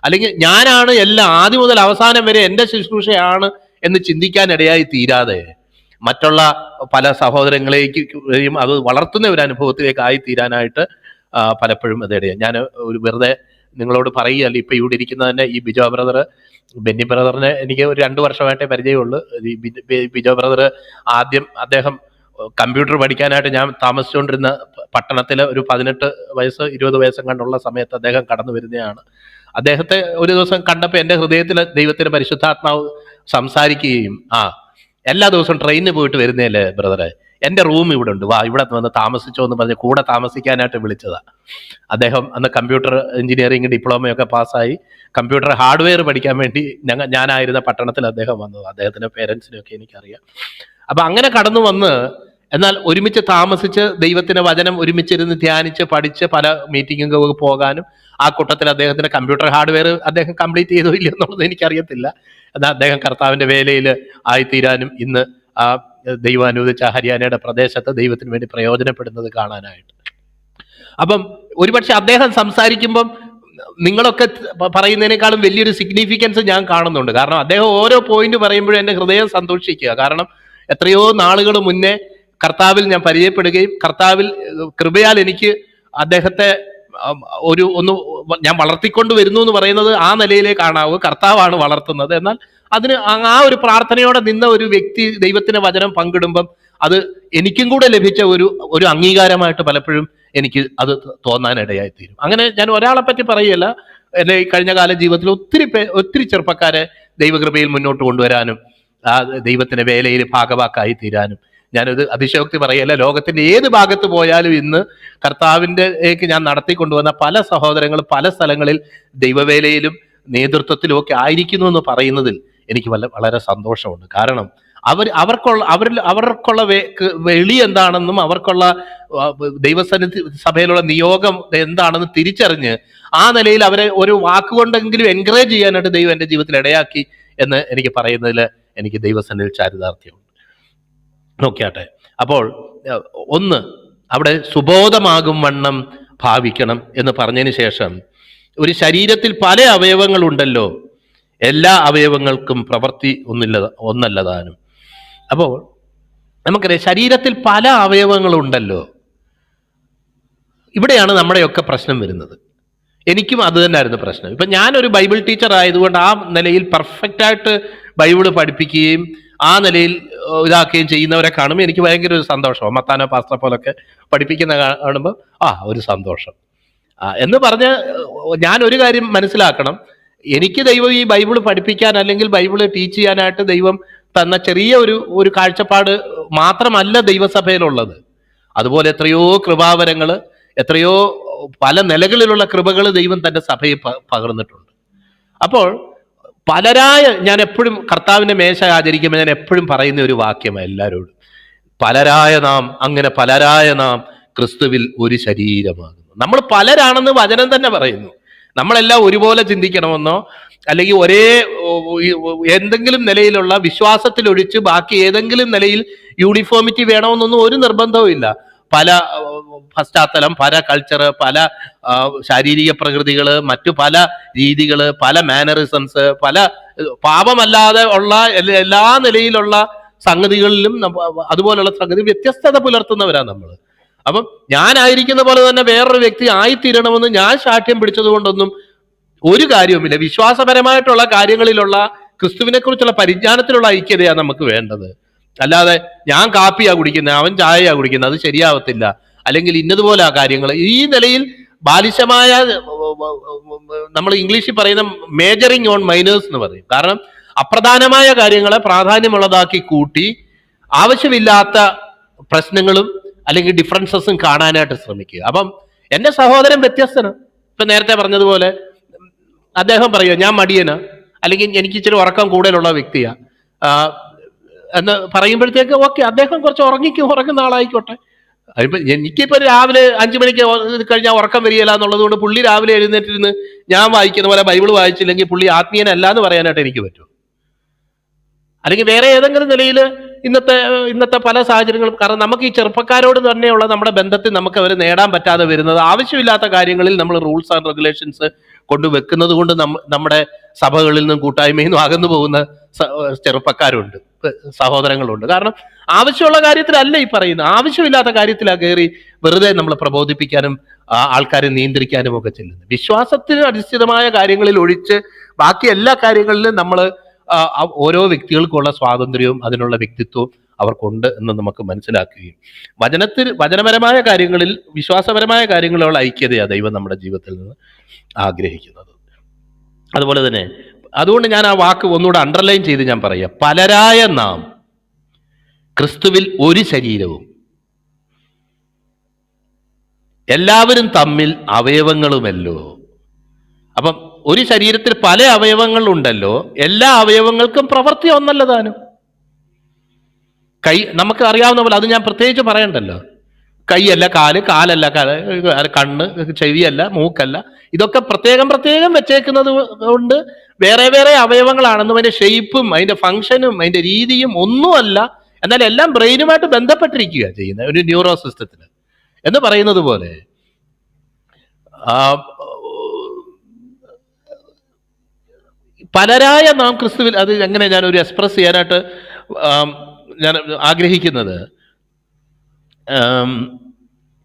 അല്ലെങ്കിൽ ഞാനാണ് എല്ലാം ആദ്യം മുതൽ അവസാനം വരെ എന്റെ ശുശ്രൂഷയാണ് എന്ന് ചിന്തിക്കാനിടയായി തീരാതെ മറ്റുള്ള പല സഹോദരങ്ങളേക്കും അത് വളർത്തുന്ന ഒരു അനുഭവത്തിലേക്ക് ആയി തീരാനായിട്ട് പലപ്പോഴും അത് ഇടയായി ഞാൻ ഒരു വെറുതെ നിങ്ങളോട് പറയുകയല്ല ഇപ്പൊ ഇവിടെ ഇരിക്കുന്ന തന്നെ ഈ ബിജോ ബ്രദർ ബെന്നി ബ്രദറിനെ എനിക്ക് ഒരു രണ്ടു വർഷമായിട്ടേ പരിചയമുള്ളൂ. ബിജോ ബ്രദർ ആദ്യം അദ്ദേഹം കമ്പ്യൂട്ടർ പഠിക്കാനായിട്ട് ഞാൻ താമസിച്ചുകൊണ്ടിരുന്ന പട്ടണത്തിലെ ഒരു പതിനെട്ട് വയസ്സ് ഇരുപത് വയസ്സും കണ്ടുള്ള സമയത്ത് അദ്ദേഹം കടന്നു വരുന്നതാണ്. അദ്ദേഹത്തെ ഒരു ദിവസം കണ്ടപ്പോൾ എന്റെ ഹൃദയത്തിൽ ദൈവത്തിന് പരിശുദ്ധാത്മാവ് സംസാരിക്കുകയും ആ എല്ലാ ദിവസവും ട്രെയിനിന് പോയിട്ട് വരുന്നതല്ലേ ബ്രദറെ എന്റെ റൂം ഇവിടെ ഉണ്ട്. വാ ഇവിടെ വന്ന് താമസിച്ചോ എന്ന് പറഞ്ഞ് കൂടെ താമസിക്കാനായിട്ട് വിളിച്ചതാ. അദ്ദേഹം അന്ന് കമ്പ്യൂട്ടർ എഞ്ചിനീയറിംഗ് ഡിപ്ലോമയൊക്കെ പാസ്സായി. കമ്പ്യൂട്ടർ ഹാർഡ്വെയർ പഠിക്കാൻ വേണ്ടി ഞങ്ങൾ ഞാനായിരുന്ന പട്ടണത്തിൽ അദ്ദേഹം വന്നത്. അദ്ദേഹത്തിന്റെ പേരൻസിനെയൊക്കെ എനിക്കറിയാം. അപ്പം അങ്ങനെ കടന്നു വന്ന് എന്നാൽ ഒരുമിച്ച് താമസിച്ച് ദൈവത്തിന്റെ വചനം ഒരുമിച്ചിരുന്ന് ധ്യാനിച്ച് പഠിച്ച് പല മീറ്റിങ്ങുകൾക്ക് പോകാനും ആ കൂട്ടത്തിൽ അദ്ദേഹത്തിന്റെ കമ്പ്യൂട്ടർ ഹാർഡ്വെയർ അദ്ദേഹം കംപ്ലീറ്റ് ചെയ്തോ ഇല്ലയോ എന്നുള്ളത് എനിക്കറിയത്തില്ല. എന്നാൽ അദ്ദേഹം കർത്താവിന്റെ വേലയിൽ ആയിത്തീരാനും ഇന്ന് ആ ദൈവം അനുവദിച്ച ഹരിയാനയുടെ പ്രദേശത്ത് ദൈവത്തിന് വേണ്ടി പ്രയോജനപ്പെടുന്നത് കാണാനായിട്ട്. അപ്പം ഒരുപക്ഷെ അദ്ദേഹം സംസാരിക്കുമ്പം നിങ്ങളൊക്കെ പറയുന്നതിനേക്കാളും വലിയൊരു സിഗ്നിഫിക്കൻസ് ഞാൻ കാണുന്നുണ്ട്. കാരണം അദ്ദേഹം ഓരോ പോയിന്റ് പറയുമ്പോഴും എന്റെ ഹൃദയം സന്തോഷിക്കുക. കാരണം എത്രയോ നാളുകൾ മുന്നേ കർത്താവിൽ ഞാൻ പരിചയപ്പെടുകയും കർത്താവിൽ കൃപയാൽ എനിക്ക് അദ്ദേഹത്തെ ഒരു ഒന്ന് ഞാൻ വളർത്തിക്കൊണ്ട് വരുന്നു എന്ന് പറയുന്നത് ആ നിലയിലേ കാണാവൂ കർത്താവാണ് വളർത്തുന്നത്. എന്നാൽ അതിന് ആ- ഒരു പ്രാർത്ഥനയോടെ നിന്ന ഒരു വ്യക്തി ദൈവത്തിന്റെ വചനം പങ്കിടുമ്പം അത് എനിക്കും കൂടെ ലഭിച്ച ഒരു ഒരു അംഗീകാരമായിട്ട് പലപ്പോഴും എനിക്ക് അത് തോന്നാനിടയായി തീരും അങ്ങനെ ഞാൻ ഒരാളെ പറ്റി പറയുകയല്ല എന്റെ ഈ കഴിഞ്ഞ കാല ജീവിതത്തിൽ ഒത്തിരി പേ ഒത്തിരി ചെറുപ്പക്കാരെ ദൈവകൃപയിൽ മുന്നോട്ട് കൊണ്ടുവരാനും ആ ദൈവത്തിന്റെ വേലയിൽ ഭാഗവാക്കായി തീരാനും ഞാനത് അതിശയോക്തി പറയല്ല ലോകത്തിന്റെ ഏത് ഭാഗത്ത് പോയാലും ഇന്ന് കർത്താവിന്റെക്ക് ഞാൻ നടത്തിക്കൊണ്ടുവന്ന പല സഹോദരങ്ങളും പല സ്ഥലങ്ങളിൽ ദൈവവേലയിലും നേതൃത്വത്തിലും ഒക്കെ ആയിരിക്കുന്നു എന്ന് പറയുന്നതിൽ എനിക്ക് വല്ല വളരെ സന്തോഷമുണ്ട്. കാരണം അവർ അവർക്കുള്ള അവരിൽ അവർക്കുള്ള വെളി എന്താണെന്നും അവർക്കുള്ള ദൈവസന്നിധി സഭയിലുള്ള നിയോഗം എന്താണെന്ന് തിരിച്ചറിഞ്ഞ് ആ നിലയിൽ അവരെ ഒരു വാക്കുകൊണ്ടെങ്കിലും എൻകറേജ് ചെയ്യാനായിട്ട് ദൈവം എന്റെ ജീവിതത്തിൽ ഇടയാക്കി എന്ന് എനിക്ക് പറയുന്നതിൽ എനിക്ക് ദൈവസന്നിധിയിൽ ചാരിതാർത്ഥ്യമുണ്ട്. നോക്കിയാട്ടെ. അപ്പോൾ ഒന്ന് അവിടെ സുബോധമാകും വണ്ണം ഭാവിക്കണം എന്ന് പറഞ്ഞതിന് ശേഷം ഒരു ശരീരത്തിൽ പല അവയവങ്ങളുണ്ടല്ലോ എല്ലാ അവയവങ്ങൾക്കും പ്രവൃത്തി ഒന്നില്ല ഒന്നല്ലതാനും. അപ്പോൾ നമുക്കറിയാം ശരീരത്തിൽ പല അവയവങ്ങളുണ്ടല്ലോ. ഇവിടെയാണ് നമ്മുടെയൊക്കെ പ്രശ്നം വരുന്നത്. എനിക്കും അത് തന്നെയായിരുന്നു പ്രശ്നം. ഇപ്പം ഞാനൊരു ബൈബിൾ ടീച്ചർ ആയതുകൊണ്ട് ആ നിലയിൽ പെർഫെക്റ്റ് ആയിട്ട് ബൈബിൾ പഠിപ്പിക്കുകയും ആ നിലയിൽ ഇതാക്കുകയും ചെയ്യുന്നവരെ കാണുമ്പോൾ എനിക്ക് ഭയങ്കര ഒരു സന്തോഷമാണ് മത്താനോ പാസ്റ്റർ പോലൊക്കെ പഠിപ്പിക്കുന്ന കാണുമ്പോൾ ആ ഒരു സന്തോഷം. എന്ന് പറഞ്ഞ് ഞാൻ ഒരു കാര്യം മനസ്സിലാക്കണം. എനിക്ക് ദൈവം ഈ ബൈബിൾ പഠിപ്പിക്കാൻ അല്ലെങ്കിൽ ബൈബിൾ ടീച്ച് ചെയ്യാനായിട്ട് ദൈവം തന്ന ചെറിയ ഒരു ഒരു കാഴ്ചപ്പാട് മാത്രമല്ല ദൈവസഭയിലുള്ളത്. അതുപോലെ എത്രയോ കൃപാവരങ്ങൾ എത്രയോ പല നിലകളിലുള്ള കൃപകൾ ദൈവം തന്റെ സഭയിൽ പകർന്നിട്ടുണ്ട്. അപ്പോൾ പലരായ ഞാൻ എപ്പോഴും കർത്താവിന്റെ മേശ ആചരിക്കുമ്പോൾ ഞാൻ എപ്പോഴും പറയുന്ന ഒരു വാക്യമാണ് എല്ലാവരോടും. പലരായ നാം അങ്ങനെ പലരായ നാം ക്രിസ്തുവിൽ ഒരു ശരീരമാകുന്നു. നമ്മൾ പലരാണെന്ന് വചനം തന്നെ പറയുന്നു. നമ്മളെല്ലാം ഒരുപോലെ ചിന്തിക്കണമെന്നോ അല്ലെങ്കിൽ ഒരേ എന്തെങ്കിലും നിലയിലുള്ള വിശ്വാസത്തിലൊഴിച്ച് ബാക്കി ഏതെങ്കിലും നിലയിൽ യൂണിഫോമിറ്റി വേണമെന്നൊന്നും ഒരു നിർബന്ധവും ഇല്ല പല പശ്ചാത്തലം പല കൾച്ചർ പല ശാരീരിക പ്രകൃതികൾ മറ്റു പല രീതികൾ പല മാനറിസംസ് പല പാപമല്ലാതെ ഉള്ള എല്ലാ- നിലയിലുള്ള സംഗതികളിലും അതുപോലുള്ള സംഗതി വ്യത്യസ്തത പുലർത്തുന്നവരാണ് നമ്മൾ അപ്പം ഞാനായിരിക്കുന്ന പോലെ തന്നെ വേറൊരു വ്യക്തി ആയിത്തീരണമെന്ന് ഞാൻ ശാഠ്യം പിടിച്ചതുകൊണ്ടൊന്നും ഒരു കാര്യവുമില്ല. വിശ്വാസപരമായിട്ടുള്ള കാര്യങ്ങളിലുള്ള ക്രിസ്തുവിനെ കുറിച്ചുള്ള പരിജ്ഞാനത്തിലുള്ള ഐക്യതയാണ് നമുക്ക് വേണ്ടത്. അല്ലാതെ ഞാൻ കാപ്പിയാ കുടിക്കുന്നത് അവൻ ചായയാ കുടിക്കുന്നത് അത് ശരിയാവത്തില്ല. അല്ലെങ്കിൽ ഇന്നതുപോലെ ആ കാര്യങ്ങൾ. ഈ നിലയിൽ ബാലിശമായ നമ്മൾ ഇംഗ്ലീഷിൽ പറയുന്ന മേജറിങ് ഓൺ മൈനേഴ്സ് എന്ന് പറയും. കാരണം അപ്രധാനമായ കാര്യങ്ങളെ പ്രാധാന്യമുള്ളതാക്കി കൂട്ടി ആവശ്യമില്ലാത്ത പ്രശ്നങ്ങളും അല്ലെങ്കിൽ ഡിഫറൻസസും കാണാനായിട്ട് ശ്രമിക്കുക. അപ്പം എന്റെ സഹോദരൻ വ്യത്യസ്തനാണ് ഇപ്പൊ നേരത്തെ പറഞ്ഞതുപോലെ അദ്ദേഹം പറയുക ഞാൻ മടിയനാ. അല്ലെങ്കിൽ എനിക്ക് ഇച്ചിരി ഉറക്കം കൂടുതലുള്ള വ്യക്തിയാ. ആ, എന്ന് പറയുമ്പോഴത്തേക്ക് ഓക്കെ അദ്ദേഹം കുറച്ച് ഉറങ്ങിക്കും ഉറങ്ങുന്ന ആളായിക്കോട്ടെ. അതിപ്പോ എനിക്കിപ്പോ രാവിലെ അഞ്ചു മണിക്ക് കഴിഞ്ഞാൽ ഉറക്കം വരികയില്ല എന്നുള്ളത് കൊണ്ട് പുള്ളി രാവിലെ എഴുന്നേറ്റിരുന്ന് ഞാൻ വായിക്കുന്ന പോലെ ബൈബിൾ വായിച്ചില്ലെങ്കിൽ പുള്ളി ആത്മീയനല്ല എന്ന് പറയാനായിട്ട് എനിക്ക് പറ്റും. അല്ലെങ്കിൽ വേറെ ഏതെങ്കിലും നിലയിൽ ഇന്നത്തെ ഇന്നത്തെ പല സാഹചര്യങ്ങളും കാരണം നമുക്ക് ഈ ചെറുപ്പക്കാരോട് തന്നെയുള്ള നമ്മുടെ ബന്ധത്തിൽ നമുക്ക് അവർ നേടാൻ പറ്റാതെ വരുന്നത് ആവശ്യമില്ലാത്ത കാര്യങ്ങളിൽ നമ്മൾ റൂൾസ് ആൻഡ് റെഗുലേഷൻസ് കൊണ്ടുവെക്കുന്നത് കൊണ്ട് നമ്മുടെ സഭകളിൽ നിന്നും കൂട്ടായ്മയിൽ നിന്നും അകന്നു പോകുന്ന ചെറുപ്പക്കാരുണ്ട് സഹോദരങ്ങളുണ്ട്. കാരണം ആവശ്യമുള്ള കാര്യത്തിലല്ല ഈ പറയുന്നത്. ആവശ്യമില്ലാത്ത കാര്യത്തിലാണ് കയറി വെറുതെ നമ്മളെ പ്രബോധിപ്പിക്കാനും ആൾക്കാരെ നിയന്ത്രിക്കാനും ഒക്കെ ചെല്ലുന്നത്. വിശ്വാസത്തിന് അധിഷ്ഠിതമായ കാര്യങ്ങളിൽ ഒഴിച്ച് ബാക്കി എല്ലാ കാര്യങ്ങളിലും നമ്മൾ ഓരോ വ്യക്തികൾക്കുള്ള സ്വാതന്ത്ര്യവും അതിനുള്ള വ്യക്തിത്വവും അവർക്കുണ്ട് എന്ന് നമുക്ക് മനസ്സിലാക്കുകയും വചനത്തിൽ വചനപരമായ കാര്യങ്ങളിൽ വിശ്വാസപരമായ കാര്യങ്ങളുള്ള ഐക്യതയാണ് ദൈവം നമ്മുടെ ജീവിതത്തിൽ നിന്ന് ആഗ്രഹിക്കുന്നത്. അതുപോലെ തന്നെ അതുകൊണ്ട് ഞാൻ ആ വാക്ക് ഒന്നുകൂടെ അണ്ടർലൈൻ ചെയ്ത് ഞാൻ പറയാം. പലരായ നാം ക്രിസ്തുവിൽ ഒരു ശരീരവും എല്ലാവരും തമ്മിൽ അവയവങ്ങളുമല്ലോ. അപ്പം ഒരു ശരീരത്തിൽ പല അവയവങ്ങളുണ്ടല്ലോ എല്ലാ അവയവങ്ങൾക്കും പ്രവൃത്തി ഒന്നല്ല താനും. കൈ നമുക്ക് അറിയാവുന്ന പോലെ അത് ഞാൻ പ്രത്യേകിച്ച് പറയണ്ടല്ലോ. കൈയല്ല കാൽ കാലല്ല കണ്ണ് ചെവിയല്ല മൂക്കല്ല. ഇതൊക്കെ പ്രത്യേകം പ്രത്യേകം വെച്ചേക്കുന്നത് കൊണ്ട് വേറെ വേറെ അവയവങ്ങളാണെന്നും അതിന്റെ ഷേപ്പും അതിന്റെ ഫങ്ഷനും അതിന്റെ രീതിയും ഒന്നുമല്ല. എന്നാൽ എല്ലാം ബ്രെയിനുമായിട്ട് ബന്ധപ്പെട്ടിരിക്കുക ചെയ്യുന്ന ഒരു ന്യൂറോ സിസ്റ്റത്തിന് എന്ന് പറയുന്നത് പോലെ ആ, പലരായ നാം ക്രിസ്തുവിൽ അത് എങ്ങനെ ഒരു എക്സ്പ്രസ് ചെയ്യാനായിട്ട് ഞാൻ ആഗ്രഹിക്കുന്നത്.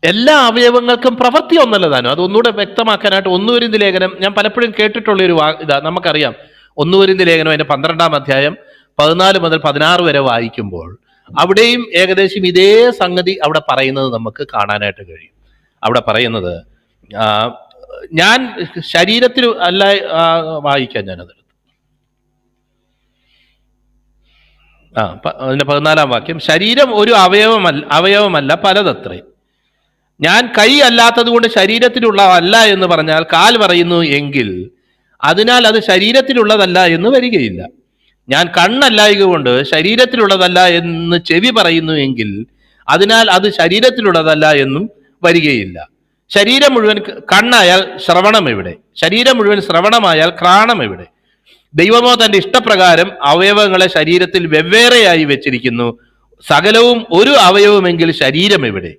എല്ലാ അവയവങ്ങൾക്കും പ്രവൃത്തി ഒന്നല്ല താനും അത് ഒന്നുകൂടെ വ്യക്തമാക്കാനായിട്ട് ഒന്നുവരുന്ന ലേഖനം ഞാൻ പലപ്പോഴും കേട്ടിട്ടുള്ള ഒരു ഇതാ നമുക്കറിയാം. ഒന്നുവരുന്ന ലേഖനം അതിന്റെ പന്ത്രണ്ടാം അധ്യായം പതിനാല് മുതൽ പതിനാറ് വരെ വായിക്കുമ്പോൾ അവിടെയും ഏകദേശം ഇതേ സംഗതി അവിടെ പറയുന്നത് നമുക്ക് കാണാനായിട്ട് കഴിയും. അവിടെ പറയുന്നത് ഞാൻ ശരീരത്തിൽ അല്ല വായിക്കാൻ വായിക്കാം ഞാനത്. ആ അതിന്റെ പതിനാലാം വാക്യം ശരീരം ഒരു അവയവമല്ല അവയവമല്ല പലതത്രേ. ഞാൻ കൈ അല്ലാത്തത് കൊണ്ട് ശരീരത്തിലുള്ളതല്ല എന്ന് പറഞ്ഞാൽ കാൽ പറയുന്നു എങ്കിൽ അതിനാൽ അത് ശരീരത്തിലുള്ളതല്ല എന്ന് വരികയില്ല. ഞാൻ കണ്ണല്ലായക കൊണ്ട് ശരീരത്തിലുള്ളതല്ല എന്ന് ചെവി പറയുന്നു എങ്കിൽ അതിനാൽ അത് ശരീരത്തിലുള്ളതല്ല എന്നും വരികയില്ല. ശരീരം മുഴുവൻ കണ്ണായാൽ ശ്രവണം എവിടെ? ശരീരം മുഴുവൻ ശ്രവണമായാൽ ക്രാണം എവിടെ? ദൈവമോ തന്റെ ഇഷ്ടപ്രകാരം അവയവങ്ങളെ ശരീരത്തിൽ വെവ്വേറെയായി വെച്ചിരിക്കുന്നു. സകലവും ഒരു അവയവമെങ്കിൽ ശരീരം എവിടെ?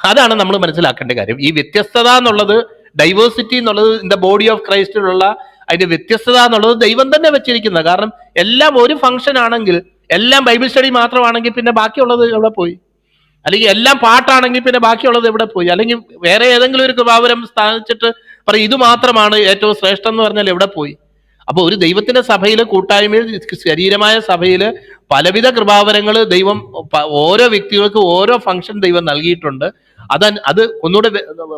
അതാണ് നമ്മൾ മനസ്സിലാക്കേണ്ട കാര്യം. ഈ വ്യത്യസ്തത എന്നുള്ളത് ഡൈവേഴ്സിറ്റി എന്നുള്ളത് ഇൻ ദ ബോഡി ഓഫ് ക്രൈസ്റ്റിലുള്ള അതിന്റെ വ്യത്യസ്തത എന്നുള്ളത് ദൈവം തന്നെ വെച്ചിരിക്കുന്നത്. കാരണം എല്ലാം ഒരു ഫംഗ്ഷൻ ആണെങ്കിൽ എല്ലാം ബൈബിൾ സ്റ്റഡി മാത്രമാണെങ്കിൽ പിന്നെ ബാക്കിയുള്ളത് എവിടെ പോയി? അല്ലെങ്കിൽ എല്ലാം പാട്ടാണെങ്കിൽ പിന്നെ ബാക്കിയുള്ളത് എവിടെ പോയി? അല്ലെങ്കിൽ വേറെ ഏതെങ്കിലും ഒരു കൃപാവരം സ്ഥാനിച്ചിട്ട് പറയും ഇത് മാത്രമാണ് ഏറ്റവും ശ്രേഷ്ഠം എന്ന് പറഞ്ഞാൽ എവിടെ പോയി? അപ്പൊ ഒരു ദൈവത്തിന്റെ സഭയിൽ കൂട്ടായ്മയിൽ ശരീരമായ സഭയിൽ പലവിധ കൃപാവരങ്ങൾ ദൈവം ഓരോ വ്യക്തികൾക്ക് ഓരോ ഫംഗ്ഷൻ ദൈവം നൽകിയിട്ടുണ്ട്. അത് അത് ഒന്നുകൂടെ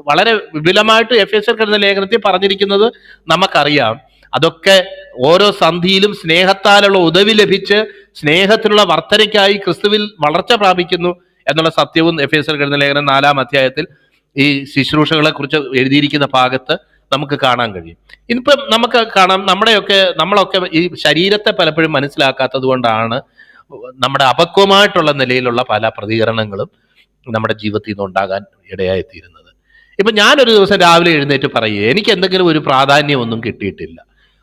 വളരെ വിപുലമായിട്ട് എഫ് എസ് എൽ ലേഖനത്തിൽ പറഞ്ഞിരിക്കുന്നത് നമുക്കറിയാം. അതൊക്കെ ഓരോ സന്ധിയിലും സ്നേഹത്താലുള്ള ഉദവി ലഭിച്ച് സ്നേഹത്തിനുള്ള വർധനയ്ക്കായി ക്രിസ്തുവിൽ വളർച്ച പ്രാപിക്കുന്നു എന്നുള്ള സത്യവും എഫ് എസ് എൽ ലേഖനം നാലാം അധ്യായത്തിൽ ഈ ശുശ്രൂഷകളെ കുറിച്ച് എഴുതിയിരിക്കുന്ന ഭാഗത്ത് നമുക്ക് കാണാൻ കഴിയും. ഇനിയിപ്പം നമുക്ക് കാണാം നമ്മുടെയൊക്കെ നമ്മളൊക്കെ ഈ ശരീരത്തെ പലപ്പോഴും മനസ്സിലാക്കാത്തത് കൊണ്ടാണ് നമ്മുടെ അപക്വമായിട്ടുള്ള നിലയിലുള്ള പല പ്രതികരണങ്ങളും നമ്മുടെ ജീവിതത്തിൽ നിന്ന് ഉണ്ടാകാൻ ഇടയായിത്തീരുന്നത്. ഇപ്പൊ ഞാനൊരു ദിവസം രാവിലെ എഴുന്നേറ്റ് പറയുക എനിക്ക് എന്തെങ്കിലും ഒരു പ്രാധാന്യമൊന്നും കിട്ടിയിട്ടില്ല.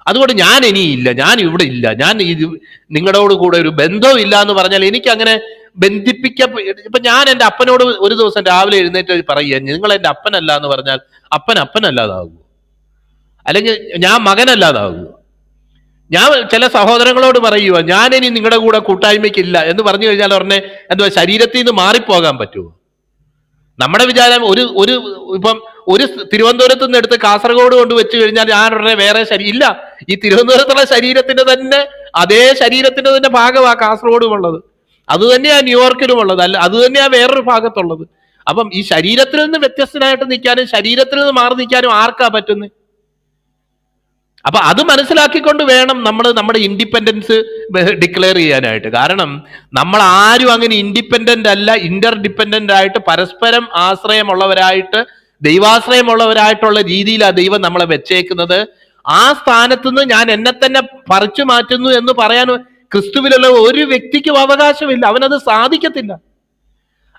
അതുകൊണ്ട് ഞാൻ ഇനി ഇല്ല ഞാൻ ഇവിടെ ഇല്ല ഞാൻ ഇത് നിങ്ങളോട് കൂടെ ഒരു ബന്ധവും ഇല്ല എന്ന് പറഞ്ഞാൽ എനിക്ക് അങ്ങനെ ബന്ധിപ്പിക്ക ഇപ്പൊ ഞാൻ എന്റെ അപ്പനോട് ഒരു ദിവസം രാവിലെ എഴുന്നേറ്റ് പറയുക നിങ്ങൾ എന്റെ അപ്പനല്ല എന്ന് പറഞ്ഞാൽ അപ്പൻ അപ്പനല്ലാതാകുമോ അല്ലെങ്കിൽ ഞാൻ മകനല്ലാതാകുക. ഞാൻ ചില സഹോദരങ്ങളോട് പറയുക ഞാനിനി നിങ്ങളുടെ കൂടെ കൂട്ടായ്മയ്ക്കില്ല. എന്ന് പറഞ്ഞു കഴിഞ്ഞാൽ ഉടനെ എന്തുവാ ശരീരത്തിൽ നിന്ന് മാറിപ്പോകാൻ പറ്റുമോ? നമ്മുടെ വിചാരം ഒരു ഒരു ഇപ്പം ഒരു തിരുവനന്തപുരത്ത് നിന്ന് എടുത്ത് കാസർഗോഡ് കൊണ്ട് വെച്ച് കഴിഞ്ഞാൽ ഞാൻ ഉടനെ വേറെ ശരീരം ഇല്ല. ഈ തിരുവനന്തപുരത്തുള്ള ശരീരത്തിന്റെ തന്നെ അതേ ശരീരത്തിന്റെ തന്നെ ഭാഗമാ കാസർഗോഡും ഉള്ളത്. അത് തന്നെയാ ന്യൂയോർക്കിലും ഉള്ളത്. അല്ല അത് തന്നെയാ വേറൊരു ഭാഗത്തുള്ളത്. അപ്പം ഈ ശരീരത്തിൽ നിന്ന് വ്യത്യസ്തനായിട്ട് നിൽക്കാനും ശരീരത്തിൽ നിന്ന് മാറി നിൽക്കാനും ആർക്കാ പറ്റുന്നത് അപ്പൊ അത് മനസ്സിലാക്കിക്കൊണ്ട് വേണം നമ്മൾ നമ്മുടെ ഇൻഡിപെൻഡൻസ് ഡിക്ലെയർ ചെയ്യാനായിട്ട്. കാരണം നമ്മൾ ആരും അങ്ങനെ ഇൻഡിപെൻഡന്റ് അല്ല ഇന്റർ ഡിപ്പെൻഡന്റ് ആയിട്ട് പരസ്പരം ആശ്രയമുള്ളവരായിട്ട് ദൈവാശ്രയമുള്ളവരായിട്ടുള്ള രീതിയിലാണ് ദൈവം നമ്മളെ വെച്ചേക്കുന്നത്. ആ സ്ഥാനത്തുനിന്ന് ഞാൻ എന്നെ തന്നെ പറിച്ചു മാറ്റുന്നു എന്ന് പറയാൻ ക്രിസ്തുവിലുള്ള ഒരു വ്യക്തിക്കും അവകാശമില്ല. അവനത് സാധിക്കത്തില്ല.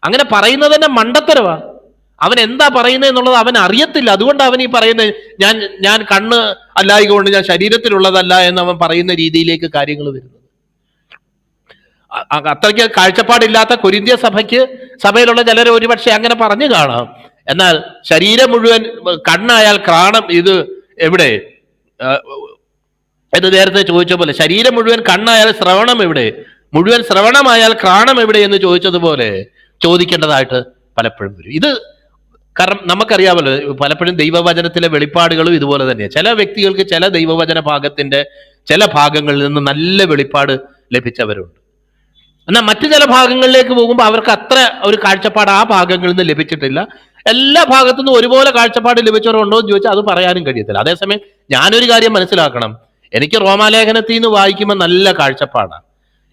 അങ്ങനെ പറയുന്നത് തന്നെ മണ്ടത്തരവാ. അവൻ എന്താ പറയുന്നത് എന്നുള്ളത് അവൻ അറിയത്തില്ല. അതുകൊണ്ട് അവൻ ഈ പറയുന്നത് ഞാൻ ഞാൻ കണ്ണ് അല്ലായതുകൊണ്ട് ഞാൻ ശരീരത്തിലുള്ളതല്ല എന്ന് അവൻ പറയുന്ന രീതിയിലേക്ക് കാര്യങ്ങൾ വരുന്നത്. അത്രയ്ക്ക് കാഴ്ചപ്പാടില്ലാത്ത കൊരിന്ത്യ സഭയ്ക്ക് സഭയിലുള്ള ചിലർ ഒരുപക്ഷെ അങ്ങനെ പറഞ്ഞു കാണാം. എന്നാൽ ശരീരം മുഴുവൻ കണ്ണായാൽ ക്രാണം ഇത് എവിടെ? എന്ന് നേരത്തെ ചോദിച്ച പോലെ ശരീരം മുഴുവൻ കണ്ണായാൽ ശ്രവണം എവിടെ? മുഴുവൻ ശ്രവണമായാൽ ക്രാണം എവിടെ എന്ന് ചോദിച്ചതുപോലെ ചോദിക്കേണ്ടതായിട്ട് പലപ്പോഴും വരും. ഇത് കാരണം നമുക്കറിയാമല്ലോ പലപ്പോഴും ദൈവവചനത്തിലെ വെളിപ്പാടുകളും ഇതുപോലെ തന്നെയാണ് ചില വ്യക്തികൾക്ക് ചില ദൈവവചന ഭാഗത്തിന്റെ ചില ഭാഗങ്ങളിൽ നിന്ന് നല്ല വെളിപ്പാട് ലഭിച്ചവരുണ്ട്. എന്നാൽ മറ്റു ചില ഭാഗങ്ങളിലേക്ക് പോകുമ്പോൾ അവർക്ക് അത്ര ഒരു കാഴ്ചപ്പാട് ആ ഭാഗങ്ങളിൽ നിന്ന് ലഭിച്ചിട്ടില്ല. എല്ലാ ഭാഗത്തു നിന്നും ഒരുപോലെ കാഴ്ചപ്പാട് ലഭിച്ചവരുണ്ടോ എന്ന് ചോദിച്ചാൽ അത് പറയാനും കഴിയത്തില്ല. അതേസമയം ഞാനൊരു കാര്യം മനസ്സിലാക്കണം. എനിക്ക് റോമാലേഖനത്തിൽ നിന്ന് വായിക്കുമ്പോൾ നല്ല കാഴ്ചപ്പാടാണ്.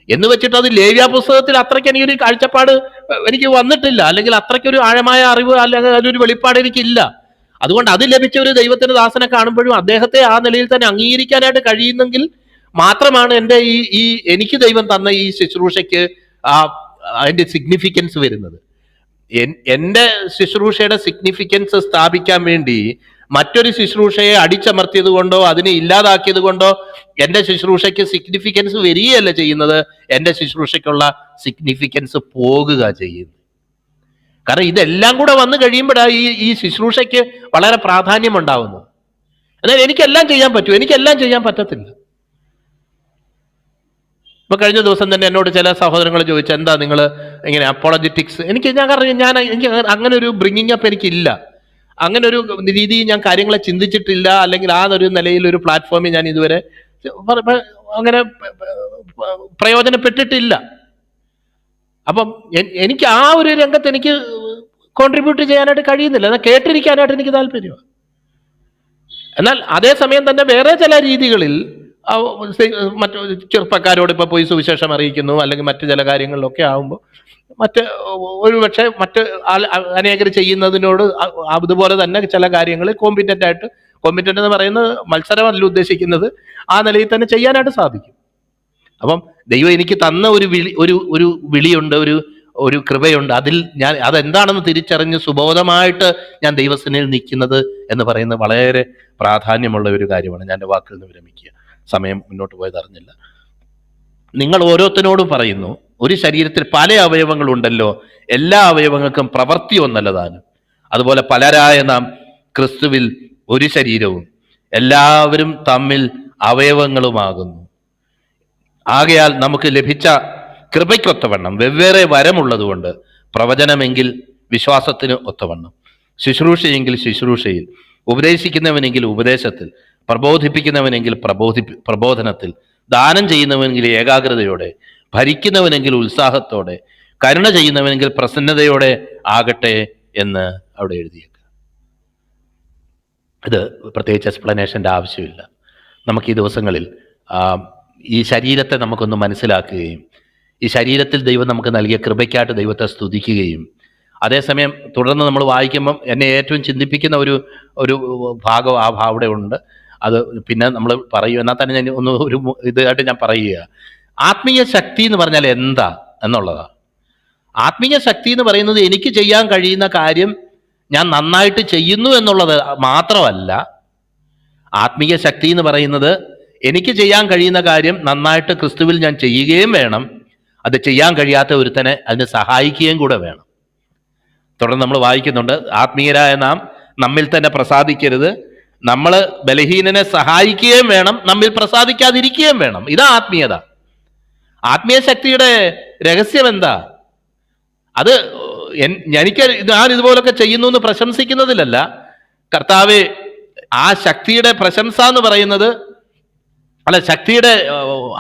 എന്ന് വെച്ചിട്ട് അത് ലേവ്യ പുസ്തകത്തിൽ അത്രയ്ക്ക് എനിക്കൊരു കാഴ്ചപ്പാട് എനിക്ക് വന്നിട്ടില്ല. അല്ലെങ്കിൽ അത്രയ്ക്കൊരു ആഴമായ അറിവ് അല്ലെങ്കിൽ അതിലൊരു വെളിപ്പാട് എനിക്കില്ല. അതുകൊണ്ട് അത് ലഭിച്ച ഒരു ദൈവത്തിന്റെ ദാസനെ കാണുമ്പോഴും അദ്ദേഹത്തെ ആ നിലയിൽ തന്നെ അംഗീകരിക്കാനായിട്ട് കഴിയുന്നെങ്കിൽ മാത്രമാണ് എന്റെ ഈ ഈ എനിക്ക് ദൈവം തന്ന ഈ ശുശ്രൂഷയ്ക്ക് ആ അതിന്റെ സിഗ്നിഫിക്കൻസ് വരുന്നത്. എൻ- എന്റെ ശുശ്രൂഷയുടെ സിഗ്നിഫിക്കൻസ് സ്ഥാപിക്കാൻ വേണ്ടി മറ്റൊരു ശുശ്രൂഷയെ അടിച്ചമർത്തിയത് കൊണ്ടോ അതിനെ ഇല്ലാതാക്കിയത് കൊണ്ടോ എന്റെ ശുശ്രൂഷയ്ക്ക് സിഗ്നിഫിക്കൻസ് വരികയല്ല ചെയ്യുന്നത്. എന്റെ ശുശ്രൂഷയ്ക്കുള്ള സിഗ്നിഫിക്കൻസ് പോകുക ചെയ്യുന്നു. കാരണം ഇതെല്ലാം കൂടെ വന്നു കഴിയുമ്പോഴാണ് ഈ ഈ ശുശ്രൂഷയ്ക്ക് വളരെ പ്രാധാന്യം ഉണ്ടാവുന്നത് എന്നാൽ എനിക്കെല്ലാം ചെയ്യാൻ പറ്റും എനിക്കെല്ലാം ചെയ്യാൻ പറ്റത്തില്ല. ഇപ്പൊ കഴിഞ്ഞ ദിവസം തന്നെ എന്നോട് ചില സഹോദരങ്ങൾ ചോദിച്ചു എന്താ നിങ്ങൾ ഇങ്ങനെ അപ്പോളജറ്റിക്സ് എനിക്ക് ഞാൻ കാരണം ഞാൻ എനിക്ക് അങ്ങനെ ഒരു ബ്രിങ്ങിങ് അപ്പ് എനിക്കില്ല. അങ്ങനെ ഒരു രീതിയിൽ ഞാൻ കാര്യങ്ങളെ ചിന്തിച്ചിട്ടില്ല. അല്ലെങ്കിൽ ആ ഒരു നിലയിൽ ഒരു പ്ലാറ്റ്ഫോമിൽ ഞാൻ ഇതുവരെ അങ്ങനെ പ്രയോജനപ്പെട്ടിട്ടില്ല. അപ്പം എനിക്ക് ആ ഒരു രംഗത്ത് എനിക്ക് കോൺട്രിബ്യൂട്ട് ചെയ്യാനായിട്ട് കഴിയുന്നില്ല. എന്നാൽ കേട്ടിരിക്കാനായിട്ട് എനിക്ക് താല്പര്യമാണ്. എന്നാൽ അതേസമയം തന്നെ വേറെ ചില രീതികളിൽ മറ്റു ചെറുപ്പക്കാരോട് പോയി സുവിശേഷം അറിയിക്കുന്നു. അല്ലെങ്കിൽ മറ്റു ചില കാര്യങ്ങളിലൊക്കെ ആകുമ്പോൾ മറ്റ് ഒരു പക്ഷേ മറ്റ് അനേകർ ചെയ്യുന്നതിനോട് അതുപോലെ തന്നെ ചില കാര്യങ്ങൾ കോമ്പിറ്റന്റ് ആയിട്ട് കോമ്പിറ്റന്റ് എന്ന് പറയുന്നത് മത്സരമല്ല ഉദ്ദേശിക്കുന്നത്. ആ നിലയിൽ തന്നെ ചെയ്യാനായിട്ട് സാധിക്കും. അപ്പം ദൈവം എനിക്ക് തന്ന ഒരു വിളി ഒരു ഒരു വിളിയുണ്ട് ഒരു ഒരു കൃപയുണ്ട്. അതിൽ ഞാൻ അതെന്താണെന്ന് തിരിച്ചറിഞ്ഞ് സുബോധമായിട്ട് ഞാൻ ദൈവസേനയിൽ നിൽക്കുന്നത് എന്ന് പറയുന്നത് വളരെ പ്രാധാന്യമുള്ള ഒരു കാര്യമാണ്. ഞാൻ എന്റെ വാക്കിൽ നിന്ന് വിരമിക്കുക. സമയം മുന്നോട്ട് പോയത് അറിഞ്ഞില്ല നിങ്ങൾ ഓരോരുത്തരോടും പറയുന്നു ഒരു ശരീരത്തിൽ പല അവയവങ്ങളുണ്ടല്ലോ എല്ലാ അവയവങ്ങൾക്കും പ്രവൃത്തി ഒന്നല്ലതാണ്. അതുപോലെ പലരായ നാം ക്രിസ്തുവിൽ ഒരു ശരീരവും എല്ലാവരും തമ്മിൽ അവയവങ്ങളുമാകുന്നു. ആകയാൽ നമുക്ക് ലഭിച്ച കൃപയ്ക്കൊത്തവണ്ണം വെവ്വേറെ വരമുള്ളതുകൊണ്ട് പ്രവചനമെങ്കിൽ വിശ്വാസത്തിന് ഒത്തവണ്ണം ശുശ്രൂഷയെങ്കിൽ ശുശ്രൂഷയിൽ ഉപദേശിക്കുന്നവനെങ്കിൽ ഉപദേശത്തിൽ പ്രബോധിപ്പിക്കുന്നവനെങ്കിൽ പ്രബോധി പ്രബോധനത്തിൽ ദാനം ചെയ്യുന്നവനെങ്കിൽ ഏകാഗ്രതയോടെ ഭരിക്കുന്നവനെങ്കിൽ ഉത്സാഹത്തോടെ കരുണ ചെയ്യുന്നവനെങ്കിൽ പ്രസന്നതയോടെ ആകട്ടെ എന്ന് അവിടെ എഴുതിയേക്കുക. ഇത് പ്രത്യേകിച്ച് എക്സ്പ്ലനേഷന്റെ ആവശ്യമില്ല. നമുക്ക് ഈ ദിവസങ്ങളിൽ ഈ ശരീരത്തെ നമുക്കൊന്ന് മനസ്സിലാക്കുകയും ഈ ശരീരത്തിൽ ദൈവം നമുക്ക് നൽകിയ കൃപയ്ക്കായിട്ട് ദൈവത്തെ സ്തുതിക്കുകയും അതേസമയം തുടർന്ന് നമ്മൾ വായിക്കുമ്പം എന്നെ ഏറ്റവും ചിന്തിപ്പിക്കുന്ന ഒരു ഒരു ഭാഗം ആ അവിടെ ഉണ്ട്. അത് പിന്നെ നമ്മൾ പറയും എന്നാൽ തന്നെ ഞാൻ ഒന്ന് ഒരു ഇതായിട്ട് ഞാൻ പറയുക. ആത്മീയ ശക്തി എന്ന് പറഞ്ഞാൽ എന്താ എന്നുള്ളതാണ് ആത്മീയ ശക്തി എന്ന് പറയുന്നത് എനിക്ക് ചെയ്യാൻ കഴിയുന്ന കാര്യം ഞാൻ നന്നായിട്ട് ചെയ്യുന്നു എന്നുള്ളത് മാത്രമല്ല ആത്മീയ ശക്തി എന്ന് പറയുന്നത് എനിക്ക് ചെയ്യാൻ കഴിയുന്ന കാര്യം നന്നായിട്ട് ക്രിസ്തുവിൽ ഞാൻ ചെയ്യുകയും വേണം അത് ചെയ്യാൻ കഴിയാത്ത ഒരുത്തനെ അതിന് സഹായിക്കുകയും കൂടെ വേണം. തുടർന്ന് നമ്മൾ വായിക്കുന്നുണ്ട് ആത്മീയരായ നാം നമ്മിൽ തന്നെ പ്രസാദിക്കരുത് നമ്മൾ ബലഹീനനെ സഹായിക്കുകയും വേണം നമ്മിൽ പ്രസാദിക്കാതിരിക്കുകയും വേണം. ഇതാ ആത്മീയത. ആത്മീയ ശക്തിയുടെ രഹസ്യം എന്താ അത് എനിക്ക് ഞാൻ ഇതുപോലൊക്കെ ചെയ്യുന്നു എന്ന് പ്രശംസിക്കുന്നതിലല്ല കർത്താവ് ആ ശക്തിയുടെ പ്രശംസ എന്ന് പറയുന്നത് അല്ല ശക്തിയുടെ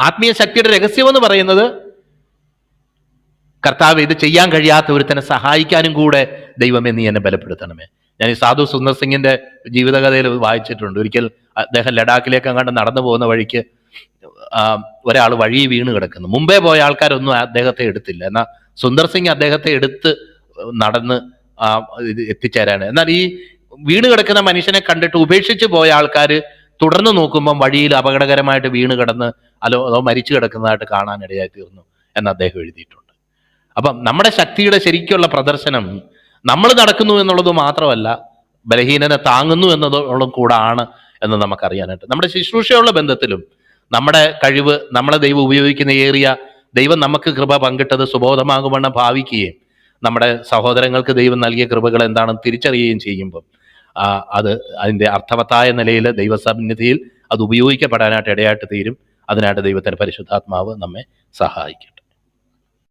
ആത്മീയ ശക്തിയുടെ രഹസ്യം എന്ന് പറയുന്നത് കർത്താവ് ഇത് ചെയ്യാൻ കഴിയാത്ത ഒരുത്തനെ സഹായിക്കാനും കൂടെ ദൈവമേ നീ എന്നെ ബലപ്പെടുത്തണമേ. ഞാൻ ഈ സാധു സുന്ദർ സിംഗിന്റെ ജീവിതകഥയിൽ വായിച്ചിട്ടുണ്ട്. ഒരിക്കൽ അദ്ദേഹം ലഡാക്കിലേക്ക് അങ്ങാണ്ട് നടന്നു പോകുന്ന വഴിക്ക് ഒരാൾ വഴി വീണ് കിടക്കുന്നു. മുമ്പേ പോയ ആൾക്കാരൊന്നും അദ്ദേഹത്തെ എടുത്തില്ല. എന്നാൽ സുന്ദർ സിംഗ് അദ്ദേഹത്തെ എടുത്ത് നടന്ന് എത്തിച്ചേരാണ്. എന്നാൽ ഈ വീണ് കിടക്കുന്ന മനുഷ്യനെ കണ്ടിട്ട് ഉപേക്ഷിച്ച് പോയ ആൾക്കാർ തുടർന്ന് നോക്കുമ്പം വഴിയിൽ അപകടകരമായിട്ട് വീണ് കിടന്ന് അലോ അതോ മരിച്ചു കിടക്കുന്നതായിട്ട് കാണാനിടയായി തീർന്നു എന്ന് അദ്ദേഹം എഴുതിയിട്ടുണ്ട്. അപ്പം നമ്മുടെ ശക്തിയുടെ ശരിക്കുള്ള പ്രദർശനം നമ്മൾ നടക്കുന്നു എന്നുള്ളത് മാത്രമല്ല ബലഹീനനെ താങ്ങുന്നു എന്നതും കൂടാണ് എന്ന് നമുക്കറിയാനായിട്ട്. നമ്മുടെ ശുശ്രൂഷയുള്ള ബന്ധത്തിലും നമ്മുടെ കഴിവ് നമ്മളെ ദൈവം ഉപയോഗിക്കുന്ന ഏറിയ ദൈവം നമുക്ക് കൃപ പങ്കിട്ടത് സുബോധമാകുമെന്ന് ഭാവിക്കുകയും നമ്മുടെ സഹോദരങ്ങൾക്ക് ദൈവം നൽകിയ കൃപകൾ എന്താണെന്ന് തിരിച്ചറിയുകയും ചെയ്യുമ്പം ആ, അത് അതിന്റെ അർത്ഥവത്തായ നിലയിൽ ദൈവസന്നിധിയിൽ അത് ഉപയോഗിക്കപ്പെടാനായിട്ട് ഇടയായിട്ട് തീരും. അതിനായിട്ട് ദൈവത്തിന്റെ പരിശുദ്ധാത്മാവ് നമ്മെ സഹായിക്കും.